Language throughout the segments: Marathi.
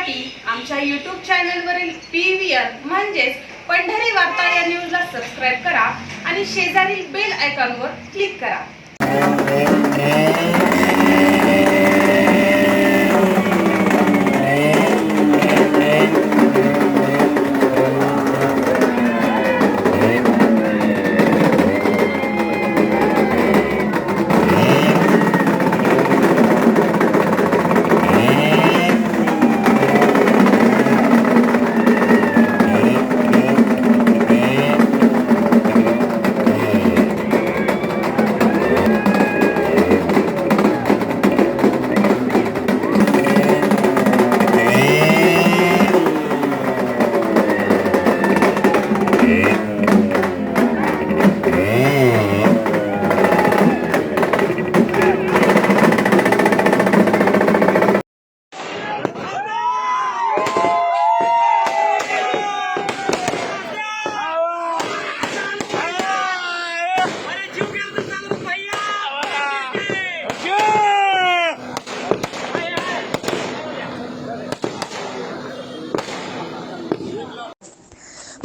पाहण्यासाठी आमच्या यूट्यूब चॅनलवरील पी व्ही आर म्हणजेच पंढरी वार्ता या न्यूजला सबस्क्राईब करा आणि शेजारील बेल आयकॉनवर क्लिक करा.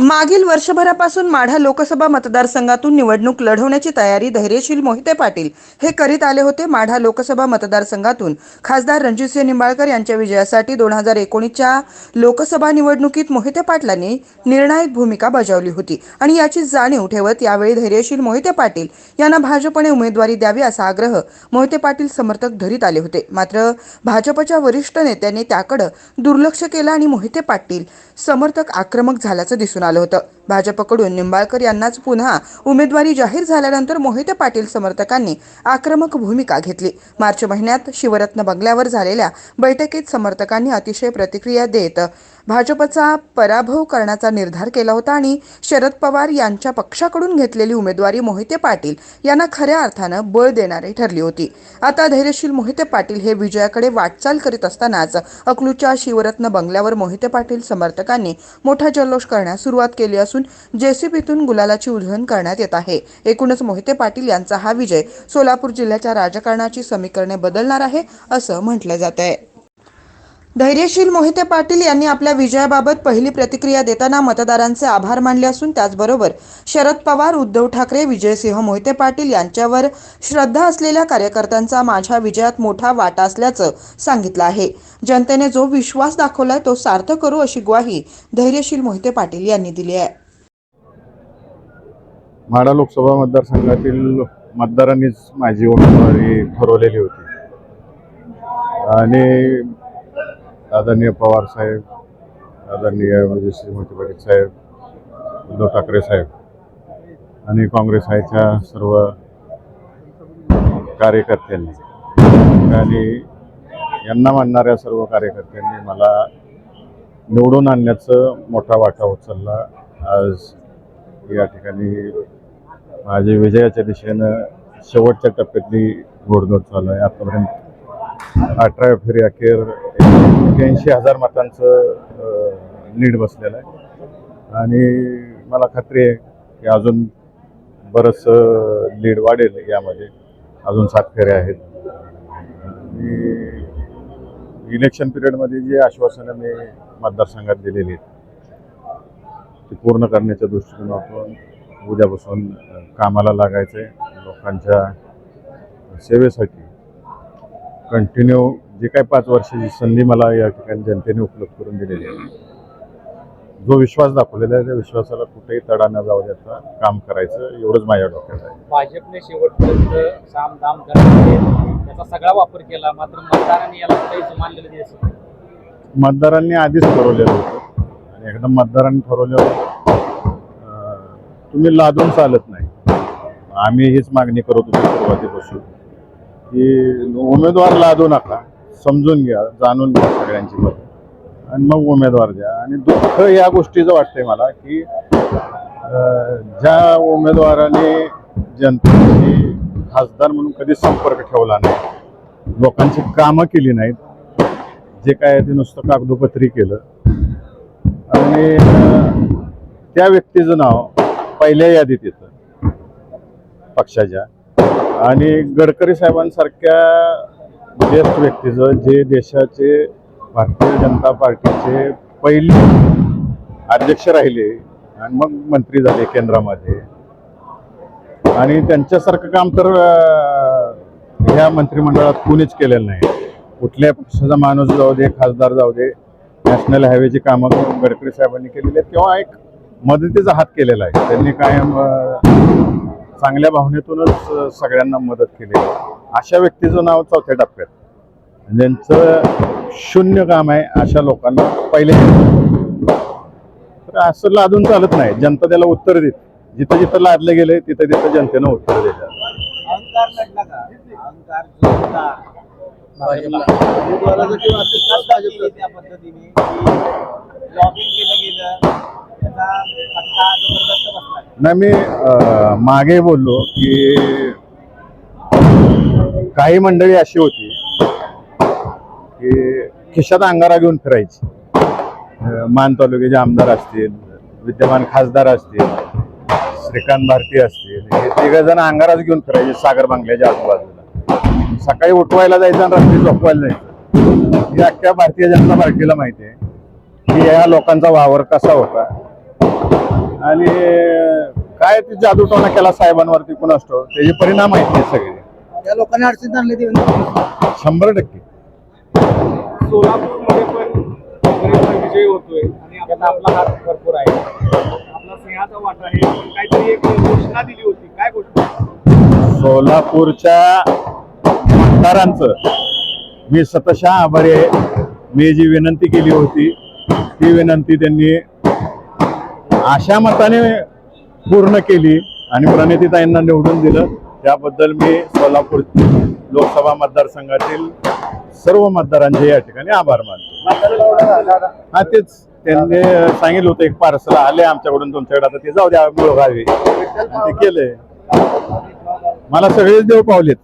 मागील वर्षभरापासून माढा लोकसभा मतदारसंघातून निवडणूक लढवण्याची तयारी धैर्यशील मोहिते पाटील हे करीत आले होते. माढा लोकसभा मतदारसंघातून खासदार रणजितसिंह निंबाळकर यांच्या विजयासाठी दोन हजार एकोणीसच्या लोकसभा निवडणुकीत मोहिते पाटलांनी निर्णायक भूमिका बजावली होती आणि याची जाणीव ठेवत यावेळी धैर्यशील मोहिते पाटील यांना भाजपने उमेदवारी द्यावी असा आग्रह मोहिते पाटील समर्थक धरीत आले होते. मात्र भाजपच्या वरिष्ठ नेत्यांनी त्याकडे दुर्लक्ष केलं आणि मोहिते पाटील समर्थक आक्रमक झाल्याचं दिसून आलं. होतं. भाजपकडून निंबाळकर यांनाच पुन्हा उमेदवारी जाहीर झाल्यानंतर मोहिते पाटील समर्थकांनी आक्रमक भूमिका घेतली. मार्च महिन्यात शिवरत्न बंगल्यावर झालेल्या बैठकीत समर्थकांनी अतिशय प्रतिक्रिया देत भाजपचा पराभव करण्याचा निर्धार केला होता आणि शरद पवार यांच्या पक्षाकडून घेतलेली उमेदवारी मोहिते पाटील यांना खऱ्या अर्थानं बळ देणारी ठरली होती. आता धैर्यशील मोहिते पाटील हे विजयाकडे वाटचाल करीत असतानाच अकलूच्या शिवरत्न बंगल्यावर मोहिते पाटील समर्थकांनी मोठा जल्लोष करण्यास सुरुवात केली असून जेसीबीतून गुलालाची उधळण करण्यात येत आहे. एकूणच मोहिते पाटील यांचा हा विजय सोलापूर जिल्ह्याच्या राजकारणाची समीकरणे बदलणार आहे असं म्हटलं जात आहे धैर्यशील मोहिते पाटील यांनी आपल्या विजयाबाबत पहिली प्रतिक्रिया देताना मतदारांचे आभार मानले असून त्याचबरोबर शरद पवार उद्धव ठाकरे विजयसिंह मोहिते पाटील यांच्यावर श्रद्धा असलेल्या कार्यकर्त्यांचा माझ्या विजयात मोठा वाटा असल्याचं सांगितलं आहे. जनतेने जो विश्वास दाखवलाय तो सार्थ करू अशी ग्वाही धैर्यशील मोहिते पाटील यांनी दिली आहे. माडा लोकसभा मतदारसंघातील मतदारांनीच माझी उमेदवारी ठरवलेली होती. आणि आदरणीय पवार साहेब आदरणीय म्हणजे श्रीमती पाटील साहेब उद्धव ठाकरे साहेब आणि काँग्रेस आयच्या सर्व कार्यकर्त्यांनी. आणि यांना मानणाऱ्या सर्व कार्यकर्त्यांनी मला निवडून आणण्याचं मोठा वाटा उचलला. आज या ठिकाणी माझी विजयाच्या दिशेनं शेवटच्या टप्प्यातली घोडदौड चालू आहे. आतापर्यंत अठराव्या फेरी अखेर ऐंशी हजार मतांचं लीड बसलेलं आहे. आणि मला खात्री आहे की अजून बरंचसं लीड वाढेल यामध्ये. अजून सात फेऱ्या आहेत. आणि इलेक्शन पिरियडमध्ये जी आश्वासनं मी मतदारसंघात दिलेली आहेत ती पूर्ण करण्याच्या दृष्टिकोनातून उद्यापासून कामाला लागायचं आहे लोकांच्या सेवेसाठी कंटिन्यू जे काही पाच वर्षाची संधी मला या ठिकाणी जनतेने उपलब्ध करून दिलेली आहे. जो विश्वास दाखवलेला आहे त्या विश्वासाला कुठेही तडा न जाऊ देता काम करायचं एवढंच माझ्या डोक्यात आहे. भाजपने शेवटपर्यंत साम दाम दंड याचा सगळा वापर केला मात्र मतदारांनी याला काही जुमानलेलं दिसत नाही. मतदारांनी आधीच ठरवलेलं होतं आणि एकदा मतदारांनी ठरवल्यावर अं, तुम्ही लादून चालत नाही. आम्ही हीच मागणी करत होतो सुरुवातीपासून की उमेदवार लादू नका. समजून घ्या जाणून घ्या सगळ्यांची. मत आणि मग उमेदवार द्या. आणि दुःख या गोष्टीचं वाटतंय मला की ज्या उमेदवाराने जनतेशी खासदार म्हणून कधी संपर्क ठेवला नाही लोकांची कामं केली नाहीत जे काय ते नुसतं कागदोपत्री केलं. आणि त्या व्यक्तीचं नाव पहिल्या यादीत येतं पक्षाच्या. आणि गडकरी साहेबांसारख्या ज्येष्ठ व्यक्तीचं जे देशाचे भारतीय जनता पार्टीचे पहिले अध्यक्ष राहिले आणि मग मंत्री झाले केंद्रामध्ये. आणि त्यांच्यासारखं काम तर ह्या मंत्रिमंडळात कोणीच केलेलं नाही. कुठल्या पक्षाचा माणूस जाऊ दे खासदार जाऊ दे नॅशनल हायवेची कामं गडकरी साहेबांनी केलेली आहेत किंवा एक मदतीचा हात केलेला आहे. त्यांनी कायम चांगल्या भावनेतूनच सगळ्यांना मदत केली. अशा व्यक्तीचं नाव चौथ्या टप्प्यात. ज्यांचं शून्य काम आहे अशा लोकांना पहिले. तर असं लादून चालत नाही. जनता त्याला उत्तर देत. जिथं जिथं लादले गेले तिथं तिथं जनतेनं उत्तर भाजपला. ना नाही मी मागे बोललो की काही मंडळी अशी होती की खिशात अंगारा घेऊन फिरायची. मान तालुक्याचे आमदार असतील विद्यमान खासदार असतील श्रीकांत भारती असतील हे तिघ जण अंगाराच घेऊन फिरायचे सागर बांगल्याच्या आजूबाजूला. सकाळी उठवायला जायचं आणि रात्री झोपवायला जायचं. ही अख्ख्या भारतीय जनता पार्टीला माहिती आहे की या लोकांचा वावर कसा होता? आणि काय ते जादूटोना केला साहेबांवरती कुणास असतो? त्याचे परिणाम आहेत सगळे. त्या लोकांनी अडचणीत आणले देवेंद्र शंभर टक्के. सोलापूरमध्ये पण काँग्रेसचा विजय होतोय आणि आपला आपला हात भरपूर आहे. आपला सिंहाचा वाटा आहे. पण काहीतरी एक घोषणा दिली होती. काय घोषणा? सोलापूरच्या मतदारांचं मी सतशा आभारी आहे. मी जी विनंती केली होती ती विनंती त्यांनी अशा मताने पूर्ण केली आणि प्रणितीताईंना निवडून दिलं. त्याबद्दल मी सोलापूर लोकसभा मतदारसंघातील सर्व मतदारांचे या ठिकाणी आभार मानतो. हा तेच त्यांनी सांगितलं होतं एक पार्सल आले आमच्याकडून तुमच्याकडे आता ते जाऊ द्या मुळगावी आणि ते केलंय. मला सगळेच देव पावलेत.